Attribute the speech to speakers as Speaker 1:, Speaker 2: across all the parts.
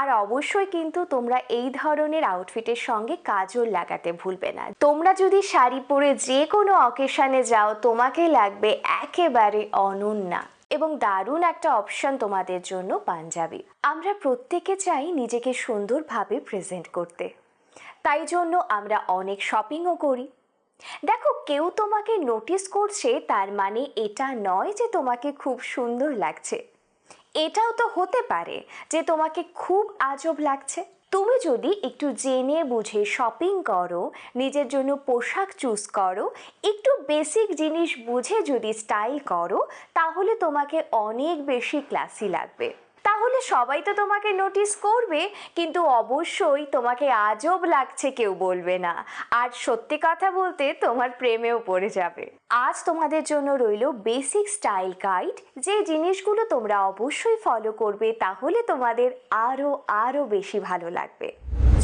Speaker 1: আর অবশ্যই কিন্তু তোমরা এই ধরনের আউটফিটের সঙ্গে কাজল লাগাতে ভুলবে না। তোমরা যদি শাড়ি পরে যে কোনো অকেশনে যাও, তোমাকে লাগবে একেবারে অনন্যা এবং দারুণ একটা অপশন তোমাদের জন্য পাঞ্জাবি। আমরা প্রত্যেকে চাই নিজেকে সুন্দরভাবে প্রেজেন্ট করতে। তাই জন্য আমরা অনেক শপিংও করি। দেখো, কেউ তোমাকে নোটিস করছে, তার মানে এটা নয় যে তোমাকে খুব সুন্দর লাগছে। এটাও তো হতে পারে যে তোমাকে খুব আজব লাগছে। তুমি যদি একটু জেনে বুঝে শপিং করো, নিজের জন্য পোশাক চুজ করো, একটু বেসিক জিনিস বুঝে যদি স্টাইল করো, তাহলে তোমাকে অনেক বেশি ক্লাসি লাগবে। তাহলে সবাই তো তোমাকে নোটিস করবে, কিন্তু অবশ্যই তোমাকে আজব লাগছে কেউ বলবে না। আর সত্যি কথা বলতে তোমার প্রেমেও পড়ে যাবে। আজ তোমাদের জন্য রইল বেসিক স্টাইল গাইড যে জিনিসগুলো তোমরা অবশ্যই ফলো করবে, তাহলে তোমাদের আরও আরও বেশি ভালো লাগবে।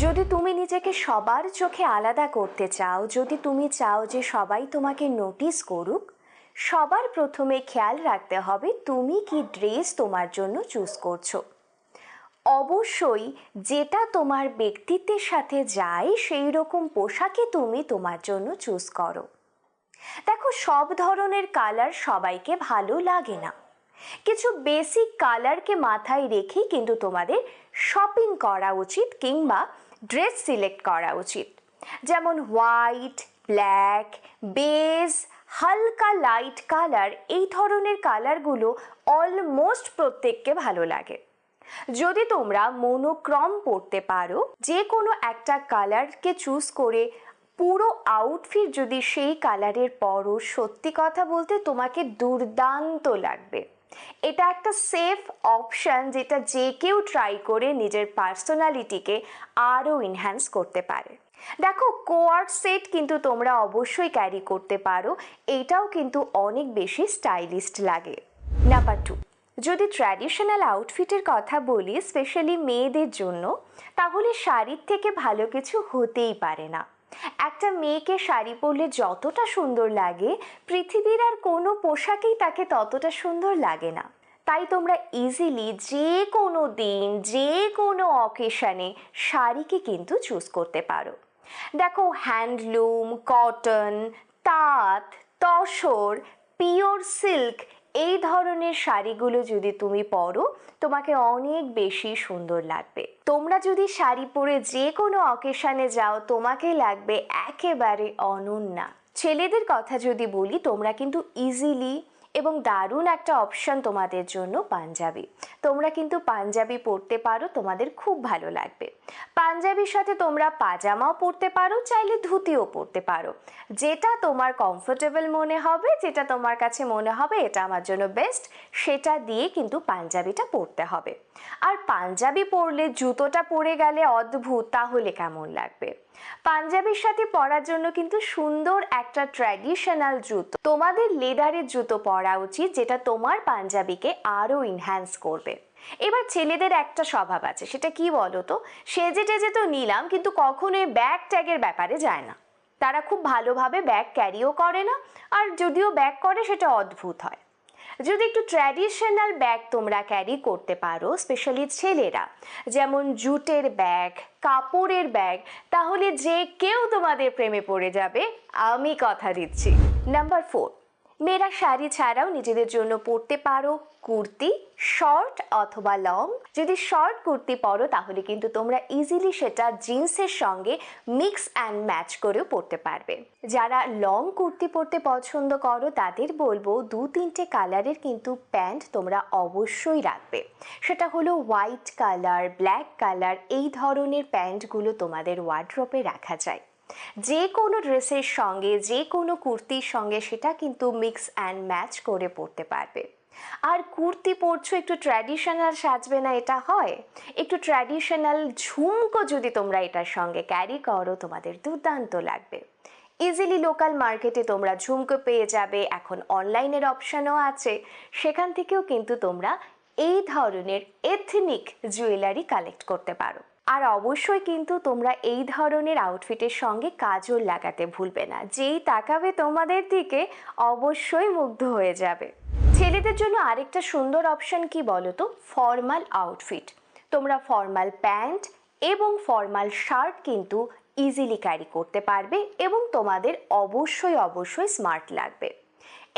Speaker 1: যদি তুমি নিজেকে সবার চোখে আলাদা করতে চাও, যদি তুমি চাও যে সবাই তোমাকে নোটিস করুক সবার প্রথমে খেয়াল রাখতে হবে তুমি কি ড্রেস তোমার জন্য চুজ করছ। অবশ্যই যেটা তোমার ব্যক্তিত্বের সাথে যায় সেই রকম পোশাকে তুমি তোমার জন্য চুজ করো। দেখো, সব ধরনের কালার সবাইকে ভালো লাগে না। কিছু বেসিক কালারকে মাথায় রেখেই কিন্তু তোমাদের শপিং করা উচিত কিংবা ড্রেস সিলেক্ট করা উচিত। যেমন হোয়াইট ব্ল্যাক বেজ হালকা লাইট কালার এই ধরনের কালারগুলো অলমোস্ট প্রত্যেককে ভালো লাগে। যদি তোমরা মনোক্রম পড়তে পারো, যে কোনো একটা কালারকে চুজ করে পুরো আউটফিট যদি সেই কালারের পরও সত্যি কথা বলতে তোমাকে দুর্দান্ত লাগবে। এটা একটা সেফ অপশান যেটা যে কেউ ট্রাই করে নিজের পার্সোনালিটিকে আরও ইনহ্যান্স করতে পারে। দেখো কোয়ার্ড সেট কিন্তু তোমরা অবশ্যই ক্যারি করতে পারো। এটাও কিন্তু অনেক বেশি স্টাইলিস্ট লাগে। নাম্বার টু, যদি ট্র্যাডিশনাল আউটফিটের কথা বলি, স্পেশালি মেয়েদের জন্য, তাহলে শাড়ির থেকে ভালো কিছু হতেই পারে না। একটা মেয়েকে শাড়ি পরলে যতটা সুন্দর লাগে, পৃথিবীর আর কোনো পোশাকেই তাকে ততটা সুন্দর লাগে না। তাই তোমরা ইজিলি যে কোনো দিন, যে কোনো অকেশনে শাড়িকে কিন্তু চুজ করতে পারো। দেখো হ্যান্ডলুম, কটন, তাঁত, তসর, পিওর সিল্ক এই ধরনের শাড়িগুলো যদি তুমি পরো, তোমাকে অনেক বেশি সুন্দর লাগবে। তোমরা যদি শাড়ি পরে যে কোনো অকেশানে যাও, তোমাকে লাগবে একেবারে অনন্যা। ছেলেদের কথা যদি বলি, তোমরা কিন্তু ইজিলি এবং দারুণ একটা অপশন তোমাদের জন্য পাঞ্জাবি। তোমরা কিন্তু পাঞ্জাবি পরতে পারো, তোমাদের খুব ভালো লাগবে। পাঞ্জাবির সাথে তোমরা পাজামাও পরতে পারো, চাইলে ধুতিও পরতে পারো। যেটা তোমার কমফোর্টেবল মনে হবে, যেটা তোমার কাছে মনে হবে, এটা আমার জন্য বেস্ট সেটা দিয়ে কিন্তু পাঞ্জাবিটা পরতে হবে। আর পাঞ্জাবি পরলে জুতোটা পরে গেলে অদ্ভুত, তাহলে কেমন লাগবে? পাঞ্জাবির সাথে পরার জন্য কিন্তু সুন্দর একটা ট্র্যাডিশনাল জুতো। তোমাদের লেদারের জুতো পরা উচিত, যেটা তোমার পাঞ্জাবিকে আরও ইনহ্যান্স করবে। এবার ছেলেদের একটা স্বভাব আছে, সেটা কি বলো তো সেজে টেজে তো নিলাম, কিন্তু কখনোই ব্যাগ ট্যাগের ব্যাপারে যায় না। তারা খুব ভালোভাবে ব্যাগ ক্যারিও করে না, আর যদিও ব্যাগ করে, সেটা অদ্ভুত হয়। যদি একটু ট্র্যাডিশনাল ব্যাগ তোমরা ক্যারি করতে পারো স্পেশালি ছেলেরা, যেমন জুটের ব্যাগ কাপড়ের ব্যাগ তাহলে যে কেউ তোমাদের প্রেমে পড়ে যাবে, আমি কথা দিচ্ছি। নাম্বার ফোর মেয়েরা শাড়ি ছাড়াও নিজেদের জন্য পরতে পারো কুর্তি, শর্ট অথবা লং। যদি শর্ট কুর্তি পরো, তাহলে কিন্তু তোমরা ইজিলি সেটা জিন্সের সঙ্গে মিক্স অ্যান্ড ম্যাচ করেও পরতে পারবে। যারা লং কুর্তি পরতে পছন্দ করো, তাদের বলব দু তিনটে কালারের কিন্তু প্যান্ট তোমরা অবশ্যই রাখবে। সেটা হলো হোয়াইট কালার ব্ল্যাক কালার এই ধরনের প্যান্টগুলো তোমাদের ওয়ার্ড্রপে রাখা যায়। যে কোনো ড্রেসের সঙ্গে, যে কোনো কুর্তির সঙ্গে সেটা কিন্তু মিক্স অ্যান্ড ম্যাচ করে পরতে পারবে। আর কুর্তি পরছো, একটু ট্র্যাডিশনাল সাজবে না এটা হয়? একটু ট্র্যাডিশনাল ঝুমকো যদি তোমরা এটার সঙ্গে ক্যারি করো, তোমাদের দুর্দান্ত লাগবে। ইজিলি লোকাল মার্কেটে তোমরা ঝুমকো পেয়ে যাবে, এখন অনলাইনের অপশানও আছে। সেখান থেকেও কিন্তু তোমরা এই ধরনের এথনিক জুয়েলারি কালেক্ট করতে পারো। আর অবশ্যই কিন্তু তোমরা এই ধরনের আউটফিটের সঙ্গে কাজল লাগাতে ভুলবে না। যেই তাকাবে তোমাদের দিকে অবশ্যই মুগ্ধ হয়ে যাবে। ছেলেদের জন্য আরেকটা সুন্দর অপশন কি বলো তো? ফর্মাল আউটফিট তোমরা ফর্মাল প্যান্ট এবং ফর্মাল শার্ট কিন্তু ইজিলি ক্যারি করতে পারবে এবং তোমাদের অবশ্যই অবশ্যই স্মার্ট লাগবে।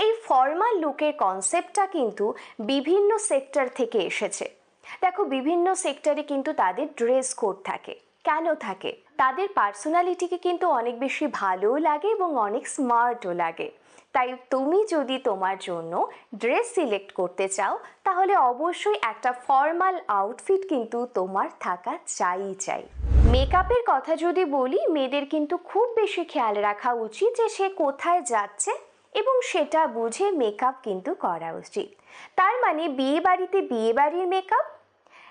Speaker 1: এই ফর্মাল লুকের কনসেপ্টটা কিন্তু বিভিন্ন সেক্টর থেকে এসেছে। দেখো, বিভিন্ন সেক্টরে কিন্তু তাদের ড্রেস কোড থাকে। কেন থাকে? তাদের পার্সোনালিটিকে কিন্তু অনেক বেশি ভালোও লাগে এবং অনেক স্মার্টও লাগে। তাই তুমি যদি তোমার জন্য ড্রেস সিলেক্ট করতে চাও, তাহলে অবশ্যই একটা ফর্মাল আউটফিট কিন্তু তোমার থাকা চাই চাই। মেকআপের কথা যদি বলি, মেয়েদের কিন্তু খুব বেশি খেয়াল রাখা উচিত যে সে কোথায় যাচ্ছে এবং সেটা বুঝে মেকআপ কিন্তু করা উচিত। তার মানে বিয়ে বাড়িতে বিয়ে বাড়ির মেকআপ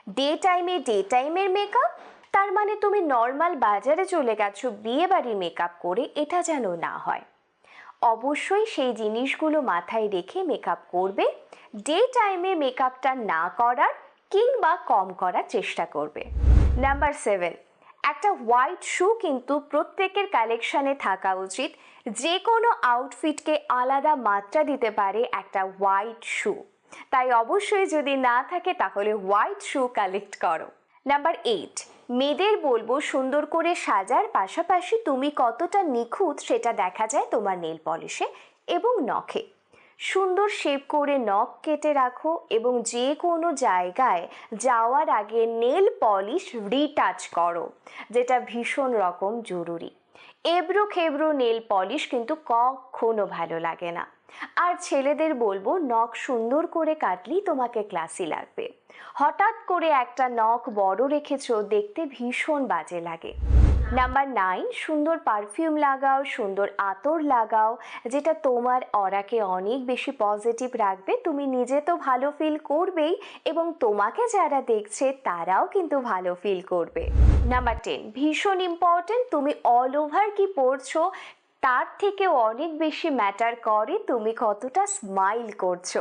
Speaker 1: ডে টাইমে ডে টাইমের মেকআপ তার মানে তুমি নর্মাল বাজারে চলে গেছো বিয়ে বাড়ির মেকআপ করে এটা যেন না হয়। অবশ্যই সেই জিনিসগুলো মাথায় রেখে মেকআপ করবে। ডে টাইমে মেকআপটা না করার কিংবা কম করার চেষ্টা করবে। নাম্বার সেভেন একটা হোয়াইট শু কিন্তু প্রত্যেকের কালেকশানে থাকা উচিত। যে কোনো আউটফিটকে আলাদা মাত্রা দিতে পারে একটা হোয়াইট শু তাই অবশ্যই যদি না থাকে তাহলে হোয়াইট শু কালেক্ট করো। নাম্বার এইট, মেয়েদের বলব সুন্দর করে সাজার পাশাপাশি তুমি কতটা নিখুঁত সেটা দেখা যায় তোমার নেল পলিশে এবং নখে। সুন্দর শেপ করে নখ কেটে রাখো এবং যে কোনো জায়গায় যাওয়ার আগে নেল পলিশ রিটাচ করো, যেটা ভীষণ রকম জরুরি। এবড়ো খেবড়ো নেল পলিশ কিন্তু কখনো ভালো লাগে না। আর ছেলেদের বলব, নখ সুন্দর করে কাটলেই তোমাকে ক্লাসি লাগবে। হঠাৎ করে একটা নখ বড় রেখেছো, দেখতে ভীষণ বাজে লাগে। নাম্বার নাইন সুন্দর পারফিউম লাগাও, সুন্দর আতর লাগাও, যেটা তোমার অরাকে অনেক বেশি পজিটিভ রাখবে। তুমি নিজে তো ভালো ফিল করবেই এবং তোমাকে যারা দেখছে, তারাও কিন্তু ভালো ফিল করবে। নাম্বার টেন ভীষণ ইম্পর্টেন্ট তুমি অল ওভার কি পড়ছো তার থেকে অনেক বেশি ম্যাটার করে তুমি কতটা স্মাইল করছ।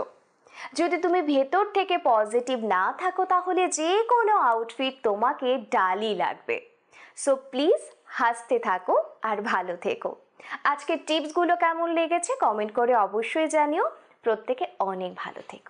Speaker 1: যদি তুমি ভেতর থেকে পজিটিভ না থাকো, তাহলে যে কোনো আউটফিট তোমাকে ডালই লাগবে। সো প্লিজ হাসতে থাকো আর ভালো থেকো। আজকের টিপসগুলো কেমন লেগেছে কমেন্ট করে অবশ্যই জানিও। প্রত্যেকে অনেক ভালো থেকো।